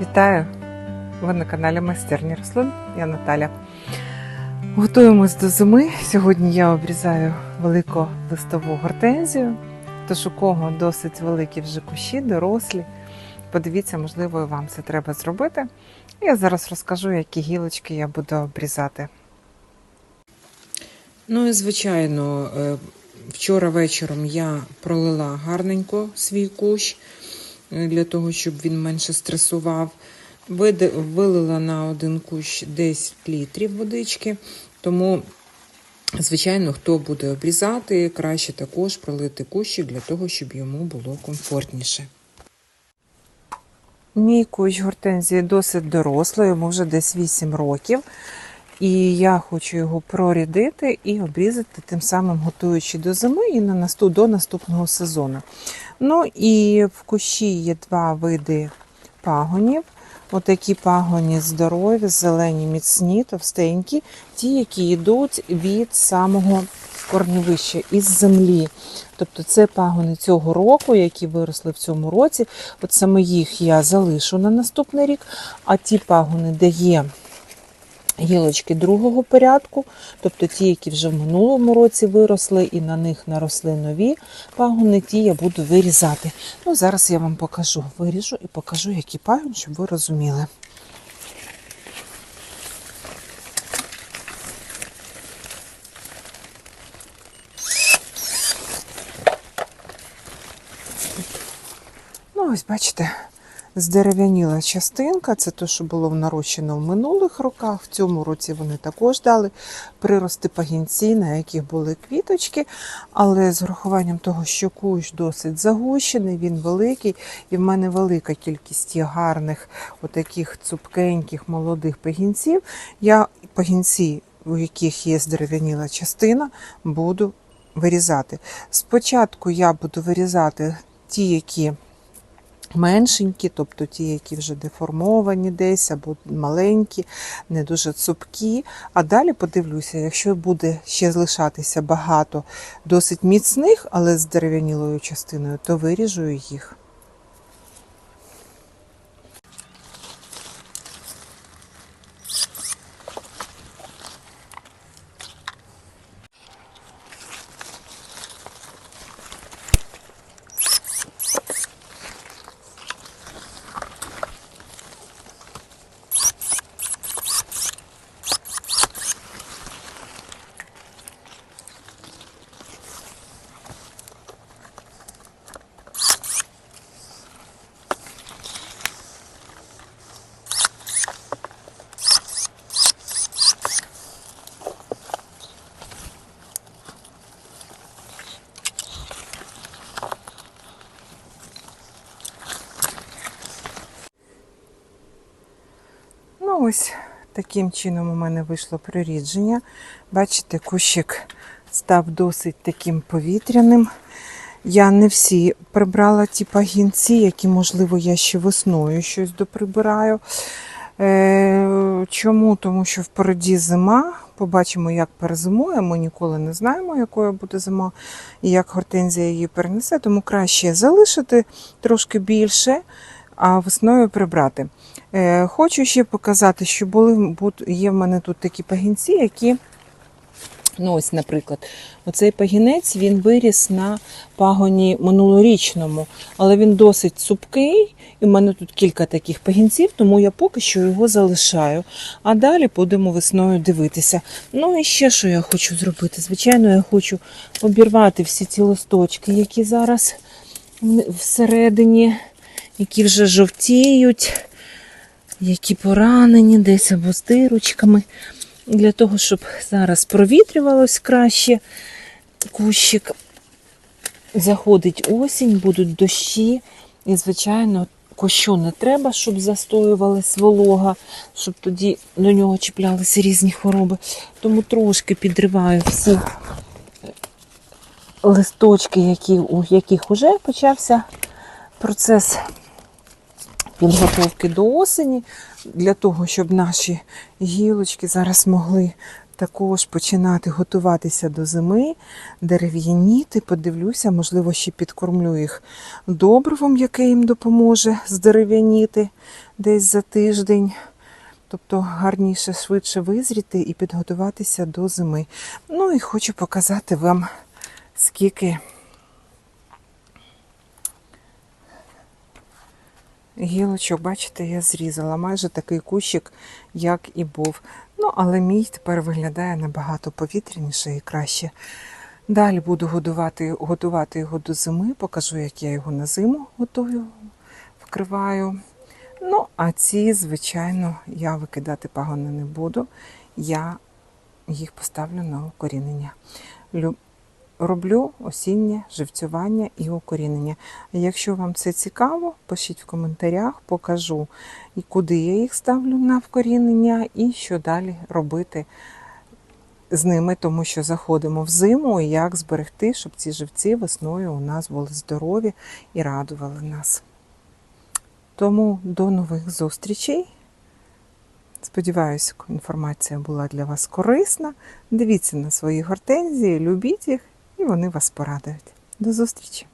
Вітаю! Ви на каналі Майстерні рослин. Я Наталя. Готуємось до зими. Сьогодні я обрізаю велику листову гортензію. Тож у кого досить великі вже кущі, дорослі. Подивіться, можливо, і вам це треба зробити. Я зараз розкажу, які гілочки я буду обрізати. Ну і звичайно, е, вчора вечором я пролила гарненько свій кущ для того, щоб він менше стресував. Вилила на один кущ 10 літрів водички, тому, звичайно, хто буде обрізати, краще також пролити кущик для того, щоб йому було комфортніше. Мій кущ гортензії досить дорослий, йому вже десь 8 років. І я хочу його прорядити і обрізати, тим самим готуючи до зими і на насту, до наступного сезону. Ну і в кущі є два види пагонів. Отакі пагоні здорові, зелені, міцні, товстенькі, ті, які йдуть від самого корневища із землі. Тобто це пагони цього року, які виросли в цьому році. От саме їх я залишу на наступний рік, а ті пагони, де є гілочки другого порядку, тобто ті, які вже в минулому році виросли, і на них наросли нові пагони, ті я буду вирізати. Ну, зараз я вам покажу, виріжу і покажу, які пагони, щоб ви розуміли. Ну, ось бачите, здерев'яніла частинка, це те, що було нарощено в минулих роках. В цьому році вони також дали прирости пагінці, на яких були квіточки. Але з урахуванням того, що кущ досить загущений, він великий, і в мене велика кількість гарних, отаких цупкеньких молодих пагінців. Я пагінці, у яких є здерев'яніла частина, буду вирізати. Спочатку я буду вирізати ті, які меншенькі, тобто ті, які вже деформовані десь, або маленькі, не дуже цупкі. А далі подивлюся, якщо буде ще залишатися багато досить міцних, але з дерев'янілою частиною, то виріжу їх. Ну, ось таким чином у мене вийшло прирідження. Бачите, кущик став досить таким повітряним. Я не всі прибрала ті пагінці, які, можливо, я ще весною щось доприбираю. Е, чому? Тому що впереді зима. Побачимо, як перезимує. Ми ніколи не знаємо, якою буде зима і як гортензія її перенесе. Тому краще залишити трошки більше, а весною прибрати. Е, Хочу ще показати, що були є в мене тут такі пагінці, які. Ну, ось, наприклад, оцей пагінець він виріс на пагоні минулорічному, але він досить цупкий, і в мене тут кілька таких пагінців, тому я поки що його залишаю. А далі будемо весною дивитися. Ну і ще що я хочу зробити? Звичайно, я хочу обірвати всі ці листочки, які зараз всередині, які вже жовтіють які поранені десь або з дирочками, для того, щоб зараз провітрювалось краще кущик. Заходить осінь, будуть дощі, і, звичайно, кущу не треба, щоб застоювалась волога, щоб тоді до нього чіплялися різні хвороби. Тому трошки підриваю всі листочки, які, у яких вже почався процес підготовки до осені, для того, щоб наші гілочки зараз могли також починати готуватися до зими, дерев'яніти. Подивлюся, можливо, ще підкормлю їх добривом, яке їм допоможе здерев'яніти десь за тиждень. Тобто гарніше, швидше визріти і підготуватися до зими. Ну і хочу показати вам, скільки гілочок, бачите, я зрізала майже такий кущик, як і був. Ну, але мій тепер виглядає набагато повітряніше і краще. Далі буду годувати, готувати його до зими, покажу, як я його на зиму готую, вкриваю. Ну, а ці, звичайно, я викидати пагони не буду. Я їх поставлю на укорінення. Лю- Роблю осіннє живцювання і укорінення. Якщо вам це цікаво, пишіть в коментарях, покажу, і куди я їх ставлю на вкорінення, і що далі робити з ними, тому що заходимо в зиму, і як зберегти, щоб ці живці весною у нас були здорові і радували нас. Тому до нових зустрічей. Сподіваюся, інформація була для вас корисна. Дивіться на свої гортензії, любіть їх, і вони вас порадують. До зустрічі!